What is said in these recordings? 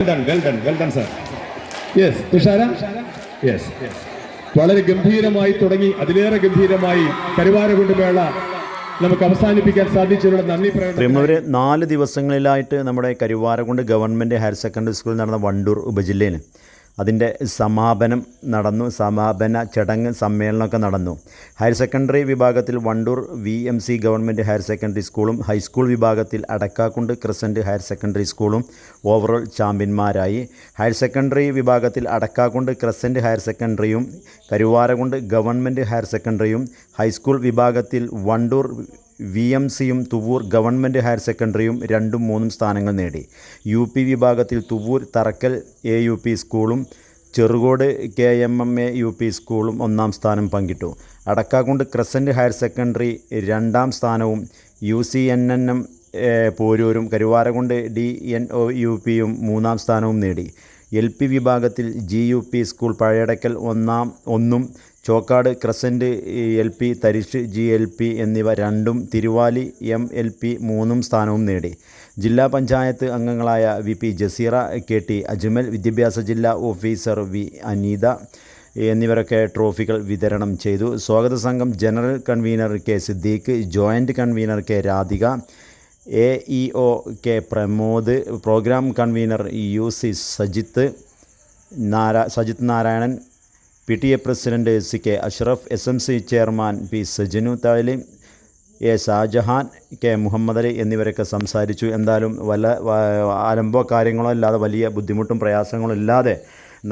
Done well done well done sir yes Thushara yes വളരെ ഗംഭീരമായി തുടങ്ങി അതിലേറെ ഗംഭീരമായി കരുവാരകുണ്ട് മേള നമുക്ക് അവസാനിപ്പിക്കാൻ സാധിച്ചതിനുള്ള നന്ദി പ്രകടനം നാല് ദിവസങ്ങളിലായിട്ട് നമ്മുടെ കരുവാരകുണ്ട് ഗവൺമെന്റ് ഹയർ സെക്കൻഡറി സ്കൂളിൽ നടന്ന വണ്ടൂർ ഉപജില്ലയിൽ അതിന്റെ സമാപനം നടന്നു സമാപന ചടങ്ങ് സമ്മേളനമൊക്കെ നടന്നു. ഹയർ സെക്കൻഡറി വിഭാഗത്തിൽ Wandoor V M C government higher secondary സ്കൂളും ഹൈസ്കൂൾ വിഭാഗത്തിൽ അടക്കാക്കുണ്ട് ക്രിസന്റ് ഹയർ സെക്കൻഡറി സ്കൂളും ഓവറോൾ ചാമ്പ്യന്മാരായി. ഹയർ സെക്കൻഡറി വിഭാഗത്തിൽ അടക്കാക്കുണ്ട് ക്രിസന്റ് ഹയർ സെക്കൻഡറിയും കരുവാരകുണ്ട് ഗവൺമെന്റ് ഹയർ സെക്കൻഡറിയും ഹൈസ്കൂൾ വിഭാഗത്തിൽ വണ്ടൂർ വി എം സിയും തുവൂർ ഗവൺമെന്റ് ഹയർ സെക്കൻഡറിയും രണ്ടും മൂന്നും സ്ഥാനങ്ങൾ നേടി. യു പി വിഭാഗത്തിൽ Thuvvur Tharakkal A U P സ്കൂളും Cherukode K M M A U P സ്കൂളും ഒന്നാം സ്ഥാനം പങ്കിട്ടു. അടക്കാകുണ്ട് ക്രസന്റ് ഹയർ സെക്കൻഡറി രണ്ടാം സ്ഥാനവും U C N N M പോരൂരും Karuvarakundu D N O U പിയും മൂന്നാം സ്ഥാനവും നേടി. എൽ പി വിഭാഗത്തിൽ G U P school Pazhayadakkal ഒന്നാം ഒന്നും Chokkad crescent L P Tharish G L P എന്നിവ രണ്ടും തിരുവാലി എം എൽ പി മൂന്നും സ്ഥാനവും നേടി. ജില്ലാ പഞ്ചായത്ത് അംഗങ്ങളായ V P Jaseera K T Ajmal വിദ്യാഭ്യാസ ജില്ലാ ഓഫീസർ വി അനീത എന്നിവരൊക്കെ ട്രോഫികൾ വിതരണം ചെയ്തു. സ്വാഗത സംഘം general convener K Siddique joint convener K Radhika A E O K Pramod programme convener U C Sajith Nara Sajith Narayanan P T A president C K Ashraf S M C chairman P Sajinu Thalim A Shajahan K Muhammad Ali എന്നിവരൊക്കെ സംസാരിച്ചു. എന്തായാലും വല്ല അലമ്പോ കാര്യങ്ങളോ ഇല്ലാതെ വലിയ ബുദ്ധിമുട്ടും പ്രയാസങ്ങളും ഇല്ലാതെ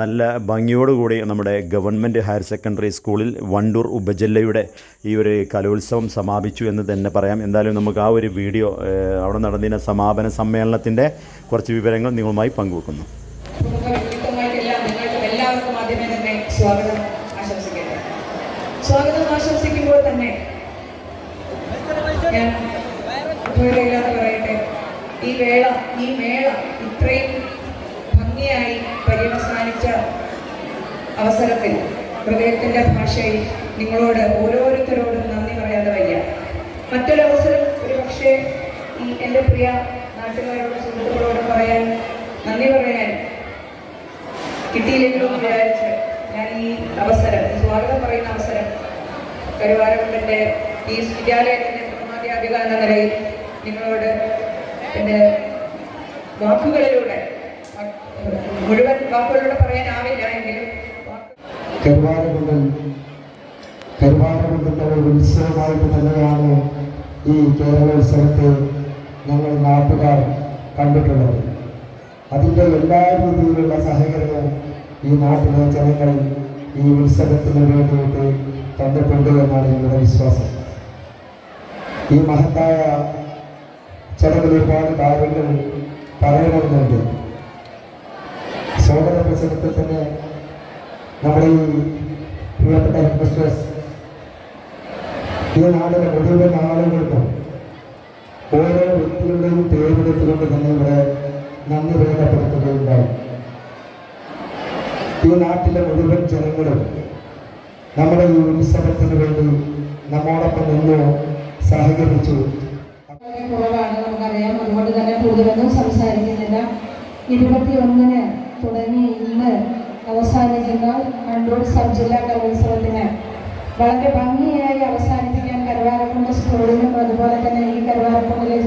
നല്ല ഭംഗിയോടുകൂടി നമ്മുടെ ഗവൺമെന്റ് ഹയർ സെക്കൻഡറി സ്കൂളിൽ വണ്ടൂർ ഉപജില്ലയുടെ ഈ ഒരു കലോത്സവം സമാപിച്ചു എന്ന് തന്നെ പറയാം. എന്തായാലും നമുക്ക് ആ ഒരു വീഡിയോ അവിടെ നടന്നിരുന്ന സമാപന സമ്മേളനത്തിന്റെ കുറച്ച് വിവരങ്ങൾ നിങ്ങളുമായി പങ്കുവെക്കുന്നു കുടുംബങ്ങൾക്കെല്ലാം നിങ്ങൾക്കും എല്ലാവർക്കും ആദ്യമേ തന്നെ സ്വാഗതം ആശംസിക്കട്ടെ. സ്വാഗതം ആശംസിക്കുമ്പോൾ തന്നെ ഞാൻ ഉപയോഗമില്ലാതെ പറയട്ടെ ഈ വേള ഈ മേള ഇത്രയും ഭംഗിയായി പര്യവസാനിച്ച അവസരത്തിൽ ഹൃദയത്തിന്റെ ഭാഷയിൽ നിങ്ങളോട് ഓരോരുത്തരോടും നന്ദി പറയാതെ വയ്യ. മറ്റൊരവസരം ഒരു പക്ഷേ ഈ എന്റെ പ്രിയ നാട്ടുകാരോടും സുഹൃത്തുക്കളോടും പറയാൻ നന്ദി പറയാൻ കിട്ടിയില്ലെങ്കിലും വിചാരിച്ച് ഈ അവസരം സ്വാഗതം പറയുന്ന അവസരം. കരുവാരക്കുണ്ടിന്റെ ഈ വിദ്യാലയത്തിന്റെ പ്രമാധ്യാപിക എന്ന നിലയിൽ നിങ്ങളോട് എന്റെ വാക്കുകളിലൂടെ മുഴുവൻ വാക്കുകളിലൂടെ പറയാനാവില്ല എങ്കിലും വാക്ക് കരുവാരകുണ്ടൽ ഒരു ഉത്സവമായിട്ട് തന്നെയാണ് ഈ കേരളോത്സവത്തെ ഞങ്ങൾ നാട്ടുകാർ കണ്ടിട്ടുള്ളത്. അതിന്റെ എല്ലാ രീതിയിലുള്ള സഹകരണവും ഈ നാട്ടിലെ ജനങ്ങൾ ഈ ഉത്സവത്തിന് വേണ്ടിയിട്ട് തന്നിട്ടുണ്ട് എന്നാണ് ഞങ്ങളുടെ വിശ്വാസം. ഈ മഹത്തായ ചടങ്ങിൽ ഒരുപാട് കാര്യങ്ങൾ പറയണമെന്നുണ്ട് സ്വാഗത പ്രസംഗത്തിൽ തന്നെ നമ്മുടെ ഈ പ്രിയപ്പെട്ട ഹെഡ്മിസ്ട്രസ് ഈ നാടിലെ മുഴുവൻ ആളുകൾക്കും ഓരോ വ്യക്തികളുടെയും പേരെടുത്തുകൊണ്ട് തന്നെ ഇവിടെ നന്ദി രേഖപ്പെടുത്തുകയുണ്ടായി. ഈ നാട്ടിലെ മുഴുവൻ ജനങ്ങളും നമ്മുടെ ഈ ഉത്സവത്തിന് വേണ്ടി നമ്മോടൊപ്പം നിന്ന് സഹകരിച്ചു. കുറവാണ് നമുക്കറിയാം. അതുകൊണ്ട് തന്നെ കൂടുതലൊന്നും സംസാരിക്കുന്നില്ല. ഇരുപത്തി ഒന്നിന് തുടങ്ങി ഇന്ന് അവസാനിക്കുന്ന കണ്ണൂർ സബ് ജില്ലാ കലോത്സവത്തിന് വളരെ ഭംഗിയായി അവസാനിപ്പിക്കാൻ കരുവാരക്കുണ്ട് സ്കൂളിനും അതുപോലെ തന്നെ ഈ കരുവാരക്കുണ്ടിലെ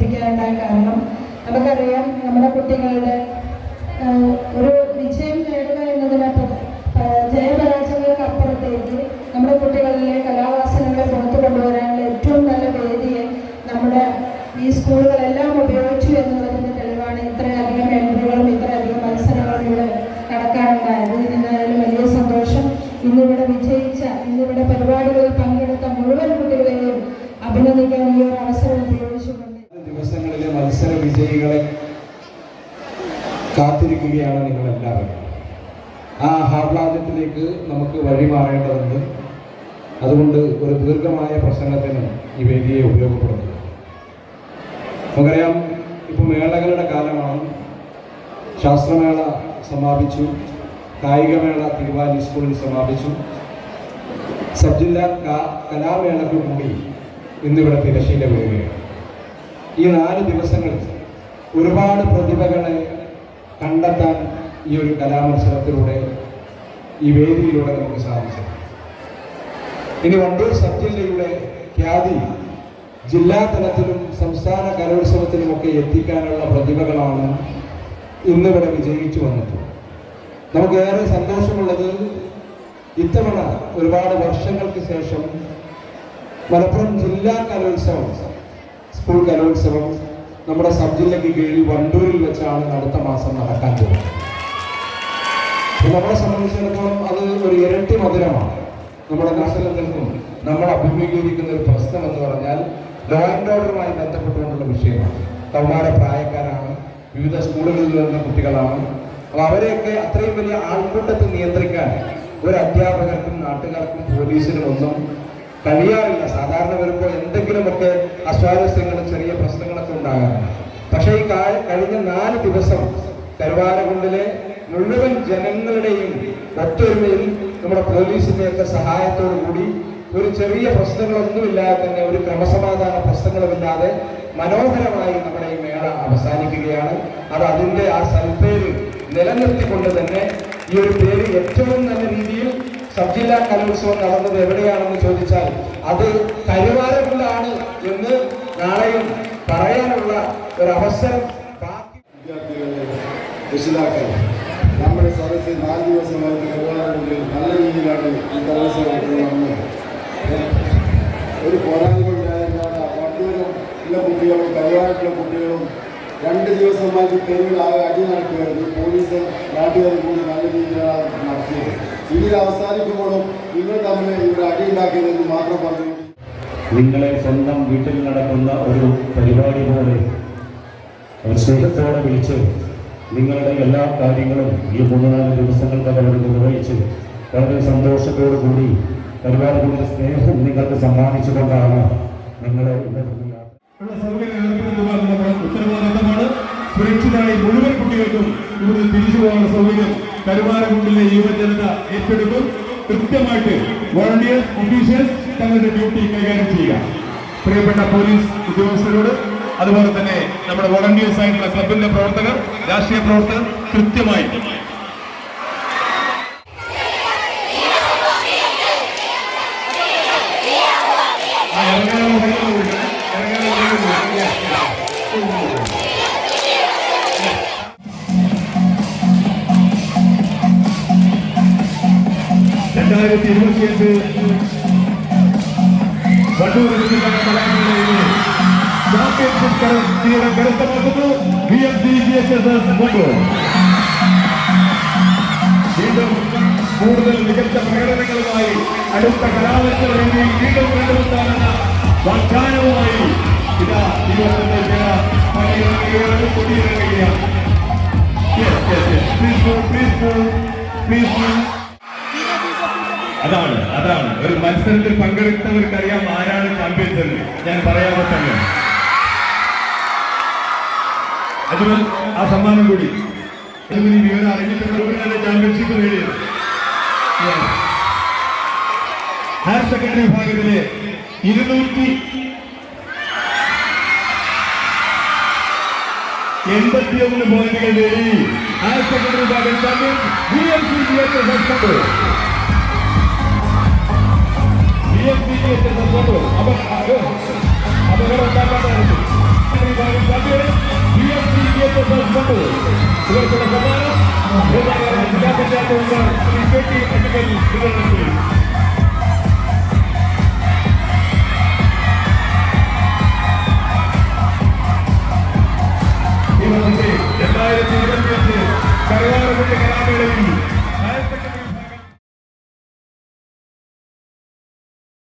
പരിപാടി വിജയിപ്പിക്കാനുണ്ടായ കാരണം നമുക്കറിയാം നമ്മുടെ കുട്ടികളുടെ ഒരു വിജയം നേടുക എന്നതിനപ്പുറം ജയപരാജയങ്ങൾക്ക് അപ്പുറത്തേക്ക് നമ്മുടെ കുട്ടികളിലെ കലാവാസനകളെ പുറത്തു കൊണ്ടുവരാനുള്ള ഏറ്റവും നല്ല വേദിയെ നമ്മുടെ ഈ സ്കൂളുകളെല്ലാം ഉപയോഗിച്ചു എന്നുള്ളതിന്റെ തെളിവാണ് ഇത്രയധികം എൻട്രികളും ഇത്രയധികം മത്സരങ്ങളും ഇവിടെ നടക്കാനുണ്ടായത്. ഇതിനായാലും വലിയ സന്തോഷം. ഇന്നിവിടെ വിജയിച്ച ഇന്നിവിടെ പരിപാടികളിൽ ആ ആഹ്ലാദത്തിലേക്ക് നമുക്ക് വഴിമാറേണ്ടതുണ്ട് അതുകൊണ്ട് ഒരു ദീർഘമായ പ്രസംഗത്തിന് ഈ വേദിയെ ഉപയോഗപ്പെടുത്തുക. നമുക്കറിയാം ഇപ്പം മേളകളുടെ കാലമാണ്. ശാസ്ത്രമേള സമാപിച്ചു. കായികമേള തിരുവാലി സ്കൂളിൽ സമാപിച്ചു. സബ് ജില്ലാ കലാമേളകൾ കൂടി ഇന്നിവിടെ തിരശീല വരികയാണ് ഈ നാല് ദിവസങ്ങളിൽ ഒരുപാട് പ്രതിഭകളെ കണ്ടെത്താൻ ഈ ഒരു കലാമത്സരത്തിലൂടെ ഈ വേദിയിലൂടെ നമുക്ക് സാധിച്ചത്. ഇനി വണ്ടൂർ സബ് ജില്ലയുടെ ഖ്യാതി ജില്ലാ തലത്തിലും സംസ്ഥാന കലോത്സവത്തിലുമൊക്കെ എത്തിക്കാനുള്ള പ്രതിഭകളാണ് ഇന്നിവിടെ വിജയിച്ചു വന്നിട്ടുള്ളത്. നമുക്കേറെ സന്തോഷമുള്ളത് ഇത്തവണ ഒരുപാട് വർഷങ്ങൾക്ക് ശേഷം മലപ്പുറം ജില്ലാ കലോത്സവം സ്കൂൾ കലോത്സവം നമ്മുടെ സബ് ജില്ലയ്ക്ക് കീഴിൽ വണ്ടൂരിൽ വെച്ചാണ് അടുത്ത മാസം നടക്കാൻ പോകുന്നത്. നമ്മളെ സംബന്ധിച്ചിടത്തോളം അത് ഒരു ഇരട്ടി മധുരമാണ്. നമ്മുടെ നാശനത്തിനും നമ്മൾ അഭിമുഖീകരിക്കുന്ന ഒരു പ്രശ്നം എന്ന് പറഞ്ഞാൽ ലോ ആൻഡ് ഓർഡറുമായി ബന്ധപ്പെട്ടുകൊണ്ടുള്ള വിഷയമാണ്. കൗമാര പ്രായക്കാരാണ് വിവിധ സ്കൂളുകളിൽ വരുന്ന കുട്ടികളാണ്. അപ്പോൾ അവരെയൊക്കെ അത്രയും വലിയ ആൾക്കൂട്ടത്തെ നിയന്ത്രിക്കാൻ ഒരു അധ്യാപകർക്കും നാട്ടുകാർക്കും പോലീസിനും ഒന്നും കഴിയാറില്ല. സാധാരണ വരുമ്പോൾ എന്തെങ്കിലുമൊക്കെ അസ്വാരസ്യങ്ങളും ചെറിയ പ്രശ്നങ്ങളൊക്കെ ഉണ്ടാകാറുണ്ട്. പക്ഷേ ഈ കഴിഞ്ഞ നാല് ദിവസം കരുവാരകുണ്ടിലെ മുഴുവൻ ജനങ്ങളുടെയും ഒത്തൊരുമയിൽ നമ്മുടെ പോലീസിന്റെയൊക്കെ സഹായത്തോടു കൂടി ഒരു ചെറിയ പ്രശ്നങ്ങളൊന്നുമില്ലാതെ തന്നെ ഒരു ക്രമസമാധാന പ്രശ്നങ്ങളുമില്ലാതെ മനോഹരമായി നമ്മുടെ ഈ മേള അവസാനിക്കുകയാണ്. അത് അതിന്റെ ആ സൽപേര് നിലനിർത്തിക്കൊണ്ട് തന്നെ ഈ ഒരു പേര് ഏറ്റവും നല്ല രീതിയിൽ സബ് ജില്ലാ കലോത്സവം നടന്നത് എവിടെയാണെന്ന് ചോദിച്ചാൽ അത് കരുവാരമുള്ളതാണ് എന്ന് നാളെയും പറയാനുള്ള ഒരു അവസരം ബാക്കി രക്ഷിതാക്കൾ നമ്മുടെ സദസ്സിൽ നാല് ദിവസമായിട്ട് കരുവാറുണ്ടെങ്കിൽ നല്ല രീതിയിലാണ് ഈ കലോത്സവം നടന്നത് ഒരു പോരായ്മയുണ്ടായിരുന്നാണ് വണ്ടൂരും ഉള്ള കുട്ടികളും കരുവാരത്തുള്ള കുട്ടികളും രണ്ട് ദിവസമായിട്ട് തെരുവിലാകെ അടി നടക്കുകയായിരുന്നു പോലീസ് നാട്ടുകാരും കൂടി നല്ല രീതിയിലാണ് നടത്തിയത്. ഇതിൽ അവസാനിക്കുമ്പോഴും നിങ്ങൾ തമ്മിൽ ഇവിടെ അടി ഉണ്ടാക്കിയതെന്ന് മാത്രം പറഞ്ഞു. നിങ്ങളെ സ്വന്തം വീട്ടിൽ നടക്കുന്ന ഒരു പരിപാടി പോലെ സ്നേഹത്തോടെ വിളിച്ച് നിങ്ങളുടെ എല്ലാ കാര്യങ്ങളും ഈ മൂന്ന് നാല് ദിവസങ്ങൾക്കകം അവർ നിർവഹിച്ച് വളരെ സന്തോഷത്തോടു കൂടി പരിപാടികളുടെ സ്നേഹം നിങ്ങൾക്ക് സമ്മാനിച്ചുകൊണ്ടാണ് നിങ്ങളെ ഉത്തരവാദിത്തമാണ്. സുരക്ഷിതരായി മുഴുവൻ കുട്ടികൾക്കും ഇവിടെ തിരിച്ചു പോകാനുള്ള സൗകര്യം കരുവാരക്കുണ്ടിലെ യുവജനത ഏറ്റെടുക്കും. കൃത്യമായിട്ട് വോളണ്ടിയേഴ്സ് ഒഫീഷ്യൽസ് തങ്ങളുടെ ഡ്യൂട്ടി കൈകാര്യം ചെയ്യുക. പ്രിയപ്പെട്ട പോലീസ് ഉദ്യോഗസ്ഥരോട് അതുപോലെ തന്നെ നമ്മുടെ വോളണ്ടിയേഴ്സ് ആയിട്ടുള്ള ക്ലബിന്റെ പ്രവർത്തകർ രാഷ്ട്രീയ പ്രവർത്തകർ കൃത്യമായി ആ, ഇറങ്ങാനുള്ള വഴികളുണ്ട്. ഇറങ്ങാനുള്ള വഴികളുണ്ട്. രണ്ടായിരത്തി ഇരുപത്തിയഞ്ച് വണ്ടൂർ ജില്ലാ കലാമേളയിലെ അടുത്ത. അതാണ് അതാണ് ഒരു മത്സരത്തിൽ പങ്കെടുത്തവർക്കറിയാം ആരാണ് ചാമ്പ്യൻസ് എന്ന് ഞാൻ പറയാതെ തന്നെ അജ്മൽ ആ സമ്മാനം കൂടി. അജ്മൽ ഈ വിവരം ചാമ്പ്യൻഷിപ്പ് നേടിയത്. ഹയർ സെക്കൻഡറി വിഭാഗത്തിലെ ഇരുന്നൂറ്റി എൺപത്തിയൊന്ന് പോയിന്റുകൾ നേടി ഹയർ സെക്കൻഡറി വിഭാഗം champion B M C G H കണ്ടു ബി എം സി ജി അപകടം ഉണ്ടാക്കാത്ത ജി എച്ച് എസ് എസ് കണ്ടു